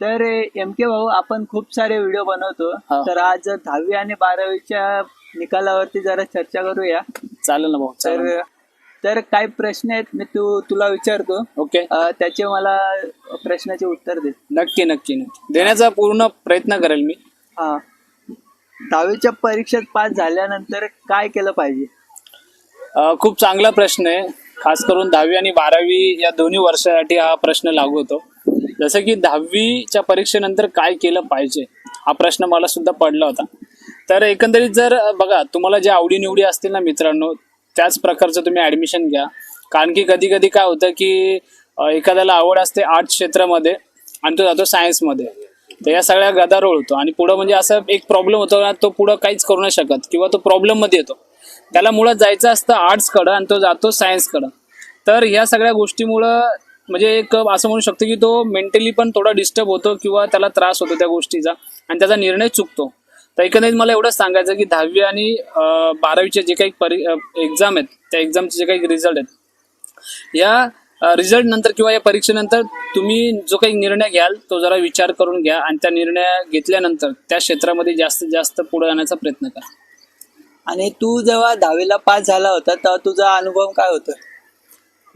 तर एम के भाऊ आपण खूप सारे व्हिडिओ बनवतो. तर आज दहावी आणि बारावीच्या निकालावरती जरा चर्चा करूया. चालेल ना भाऊ तर तर काय प्रश्न आहेत मी तू तुला विचारतो. ओके. त्याचे मला प्रश्नाचे उत्तर दे. नक्की नक्की नक्की. देण्याचा पूर्ण प्रयत्न करेल मी. हा. दहावीच्या परीक्षेत पास झाल्यानंतर काय केलं पाहिजे? खूप चांगला प्रश्न आहे. खास करून दहावी आणि बारावी या दोन्ही वर्षासाठी हा प्रश्न लागू होतो. जसं की दहावीच्या परीक्षेनंतर काय केलं पाहिजे हा प्रश्न मला सुद्धा पडला होता. तर एकंदरीत जर बघा तुम्हाला ज्या आवडीनिवडी असतील ना मित्रांनो त्याच प्रकारचं तुम्ही ऍडमिशन घ्या. कारण की कधी कधी काय होतं की एखाद्याला आवड असते आर्ट क्षेत्रामध्ये आणि तो जातो सायन्समध्ये तर या सगळ्या गदारोळ होतो. आणि पुढं म्हणजे असं एक प्रॉब्लेम होतो ना तो पुढं काहीच करू नाही शकत किंवा तो प्रॉब्लेममध्ये येतो. त्याला मुळात जायचं असतं आर्ट्सकडं आणि तो जातो सायन्सकडं तर ह्या सगळ्या गोष्टीमुळं म्हणजे एक असं म्हणू शकतो की तो मेंटली पण थोडा डिस्टर्ब होतो किंवा त्याला त्रास होतो त्या गोष्टीचा आणि त्याचा निर्णय चुकतो. तर एकंदरीत मला एवढंच सांगायचं की दहावी आणि बारावीचे जे काही परी एक्झाम आहेत त्या एक्झामचे जे काही रिझल्ट आहेत या रिझल्ट नंतर किंवा या परीक्षेनंतर तुम्ही जो काही निर्णय घ्याल तो जरा विचार करून घ्या आणि त्या निर्णय घेतल्यानंतर त्या क्षेत्रामध्ये जास्तीत जास्त पुढे जाण्याचा प्रयत्न करा. आणि तू जेव्हा दहावीला पास झाला होता तेव्हा तुझा अनुभव काय होता?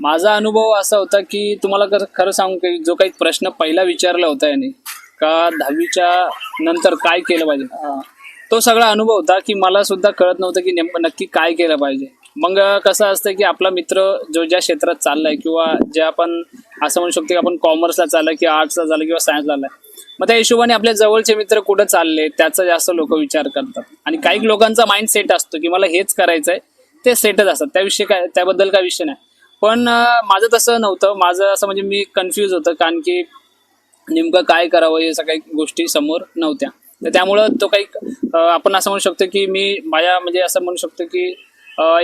माझा अनुभव असा होता की तुम्हाला खर- खरं सांगू की जो काही प्रश्न पहिला विचारला होता याने का दहावीच्या नंतर काय केलं पाहिजे? तो सगळा अनुभव होता की मला सुद्धा कळत नव्हतं की नेमकं नक्की काय केलं पाहिजे. मग कसं असतं की आपला मित्र जो ज्या क्षेत्रात चाललाय किंवा जे आपण असं म्हणू शकतो की आपण कॉमर्सला चाललाय किंवा आर्ट्सला चाललं किंवा सायन्सला चाललाय मग त्या हिशोबाने आपल्या जवळचे मित्र कुठं चालले त्याचा जास्त लोक विचार करतात. आणि काही लोकांचा माइंड सेट असतो की मला हेच करायचंय ते सेटच असतात. त्याविषयी काय त्याबद्दल काय विषय नाही. पण माझं तसं नव्हतं. माझं असं म्हणजे मी कन्फ्यूज होतं कारण की नेमकं काय करावं हे सगळ्या गोष्टी समोर नव्हत्या. तर त्यामुळं तो काही आपण असं म्हणू शकतो की मी माझ्या म्हणजे असं म्हणू शकतो की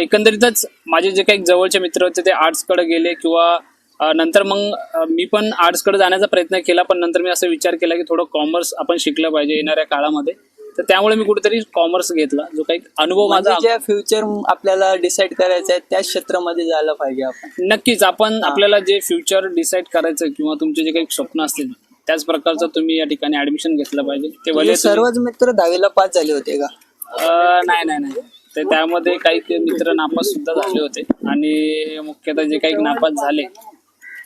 एकंदरीतच माझे जे काही जवळचे मित्र होते ते आर्ट्सकडे गेले किंवा नंतर मग मी पण आर्ट्सकडे जाण्याचा प्रयत्न केला पण नंतर मी असा विचार केला की थोडं कॉमर्स आपण शिकलं पाहिजे येणाऱ्या काळामध्ये. तर त्यामुळे मी कुठेतरी कॉमर्स घेतला जो काही अनुभव माझा म्हणजे ज्या फ्युचर आपल्याला डिसाईड करायचं आहे त्या क्षेत्रामध्ये जायला पाहिजे आपण. नक्कीच आपण आपल्याला जे फ्युचर डिसाईड करायचं किंवा तुमचे जे काही स्वप्न असतील त्याच प्रकारचं तुम्ही या ठिकाणी ऍडमिशन घेतलं पाहिजे. ते तुझे सर्वच मित्र दहावीला पास झाले होते का? नाही नाही नाही. ते त्यामध्ये काही मित्र नापास सुद्धा झाले होते. आणि मुख्यतः जे काही नापास झाले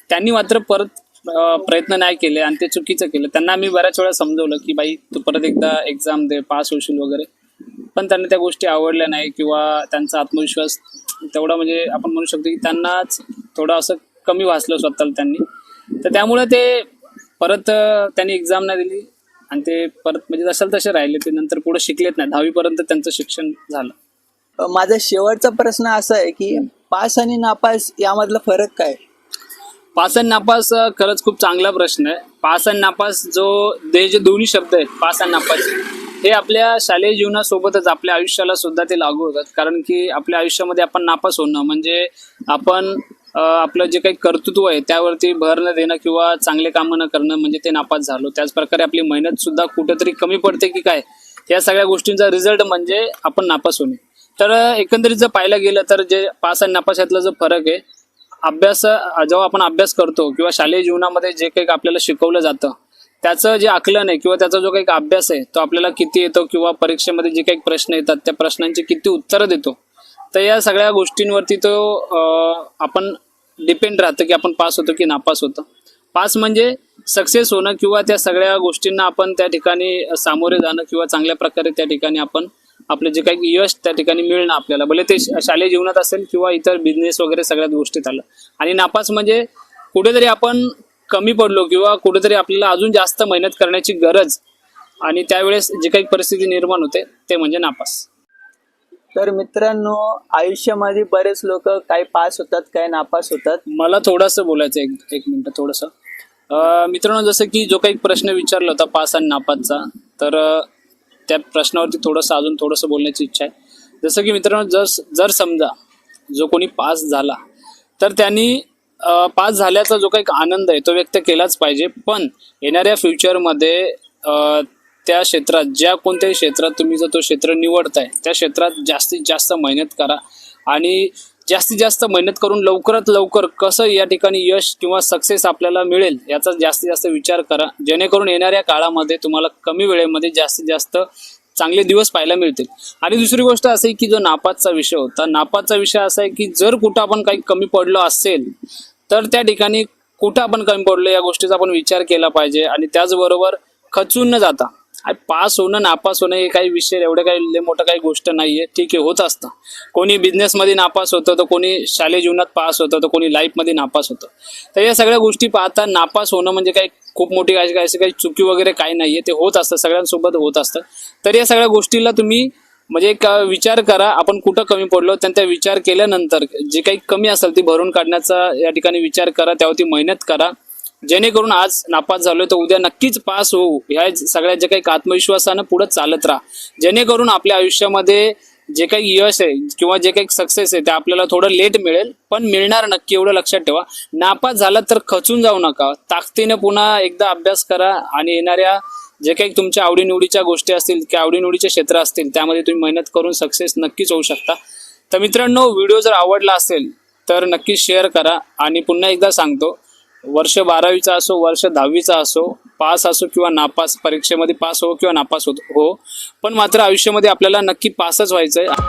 त्यांनी मात्र परत प्रयत्न नाही केले आणि ते चुकीचं केलं. त्यांना मी बऱ्याच वेळा समजवलं की बाई तू परत एकदा एक्झाम दे पास होशील वगैरे. पण त्यांना त्या गोष्टी आवडल्या नाही किंवा त्यांचा आत्मविश्वास तेवढा म्हणजे आपण म्हणू शकतो की त्यांनाच थोडं असं कमी वाचलं स्वतःला त्यांनी. तर त्यामुळे ते परत त्यांनी एक्झाम नाही दिली आणि ते परत म्हणजे जशाल तसे राहिले ते नंतर पुढे शिकलेत नाही. दहावीपर्यंत त्यांचं शिक्षण झालं. माझा शेवटचा प्रश्न असा आहे की पास आणि नापास यामधला फरक काय? पास आणि नापास खरंच खूप चांगला प्रश्न आहे. पास आणि नापास जो ते जे दोन्ही शब्द आहेत पास आणि नापास हे आपल्या शालेय जीवनासोबतच आपल्या आयुष्याला सुद्धा ते लागू होतात. कारण की आपल्या आयुष्यामध्ये आपण नापास होणं म्हणजे आपण आपलं जे काही कर्तृत्व आहे त्यावरती भर न देणं किंवा चांगले कामं न करणं म्हणजे ते नापास झालो. त्याच प्रकारे आपली मेहनत सुद्धा कुठेतरी कमी पडते की काय? या सगळ्या गोष्टींचा रिझल्ट म्हणजे आपण नापास होणे. तर एकंदरीत जर पाहायला गेलं तर जे पास आणि नापास यातला जो फरक आहे अभ्यास जेव्हा आपण अभ्यास करतो किंवा शालेय जीवनामध्ये जे काही आपल्याला शिकवलं जातं त्याचं जे आकलन आहे किंवा त्याचा जो काही अभ्यास आहे तो आपल्याला किती येतो किंवा परीक्षेमध्ये जे काही प्रश्न येतात त्या प्रश्नांची किती उत्तरं देतो. तर या सगळ्या गोष्टींवरती तो आपण डिपेंड राहतं की आपण पास होतो की नापास होतो. पास म्हणजे सक्सेस होणं किंवा त्या सगळ्या गोष्टींना आपण त्या ठिकाणी सामोरे जाणं किंवा चांगल्या प्रकारे त्या ठिकाणी आपण आपले जे काही यश त्या ठिकाणी मिळणं आपल्याला. भले ते शालेय जीवनात असेल किंवा इतर बिझनेस वगैरे सगळ्याच गोष्टीत आलं. आणि नापास म्हणजे कुठेतरी आपण कमी पडलो किंवा कुठेतरी आपल्याला अजून जास्त मेहनत करण्याची गरज आणि त्यावेळेस जे काही परिस्थिती निर्माण होते ते म्हणजे नापास. तर मित्रांनो आयुष्यामध्ये बरेच लोक काही पास होतात काही नापास होतात. मला थोडंसं बोलायचं एक एक मिनिट थोडंसं. मित्रांनो जसं की जो काही प्रश्न विचारला होता पास आणि नापासचा तर त्या प्रश्नावरती थोडंसं अजून थोडंसं बोलण्याची इच्छा आहे. जसं की मित्रांनो जर जर समजा जो कोणी पास झाला तर त्यांनी पास झाल्याचा जो काही आनंद आहे तो व्यक्त केलाच पाहिजे. पण येणाऱ्या फ्युचरमध्ये त्या क्षेत्रात ज्या कोणत्याही क्षेत्रात तुम्ही जर तो क्षेत्र निवडताय त्या क्षेत्रात जास्तीत जास्त मेहनत करा. आणि जास्तीत जास्त मेहनत करून लवकरात लवकर कसं या ठिकाणी यश किंवा सक्सेस आपल्याला मिळेल याचा जास्तीत जास्त विचार करा. जेणेकरून येणाऱ्या काळामध्ये तुम्हाला कमी वेळेमध्ये जास्तीत जास्त चांगले दिवस पाहायला मिळतील. आणि दुसरी गोष्ट असं आहे की जो नापातचा विषय होता. नापातचा विषय असा आहे की जर कुठं आपण काही कमी पडलो असेल तर त्या ठिकाणी कुठं आपण कमी पडलो या गोष्टीचा आपण विचार केला पाहिजे आणि त्याचबरोबर खचून न जाता पास होणं नापास होणं हे काही विषय एवढं काही लय मोठं काही गोष्ट नाहीये. ठीक आहे होत असतं. कोणी बिझनेसमध्ये नापास होतं तर कोणी शालेय जीवनात पास होतं तर कोणी लाईफमध्ये नापास होतं. तर या सगळ्या गोष्टी पाहता नापास होणं म्हणजे काही खूप मोठी काही काय काही चुकी वगैरे काही नाहीये. ते होत असतं सगळ्यांसोबत होत असतं. तर या सगळ्या गोष्टीला तुम्ही म्हणजे एक विचार करा. आपण कुठं कमी पडलो त्यांचा विचार केल्यानंतर जे काही कमी असेल ती भरून काढण्याचा या ठिकाणी विचार करा. त्यावरती मेहनत करा. जेणेकरून आज नापास झालोय तर उद्या नक्कीच पास होऊ. ह्या सगळ्या जे काही आत्मविश्वासानं पुढे चालत राहा. जेणेकरून आपल्या आयुष्यामध्ये जे काही यश आहे किंवा जे काही सक्सेस आहे ते आपल्याला थोडं लेट मिळेल. पण मिळणार नक्की एवढं लक्षात ठेवा. नापास झाला तर खचून जाऊ नका. ताकदीने पुन्हा एकदा अभ्यास करा आणि येणाऱ्या जे काही तुमच्या आवडीनिवडीच्या गोष्टी असतील किंवा आवडीनिवडीचे क्षेत्र असतील त्यामध्ये तुम्ही मेहनत करून सक्सेस नक्कीच होऊ शकता. तर मित्रांनो व्हिडिओ जर आवडला असेल तर नक्की शेअर करा. आणि पुन्हा एकदा सांगतो वर्ष बारावीचा असो वर्ष दहावीचा असो पास असो किंवा नापास परीक्षेमध्ये पास हो किंवा नापास हो. पण मात्र आयुष्यामध्ये आपल्याला नक्की पासच व्हायचं आहे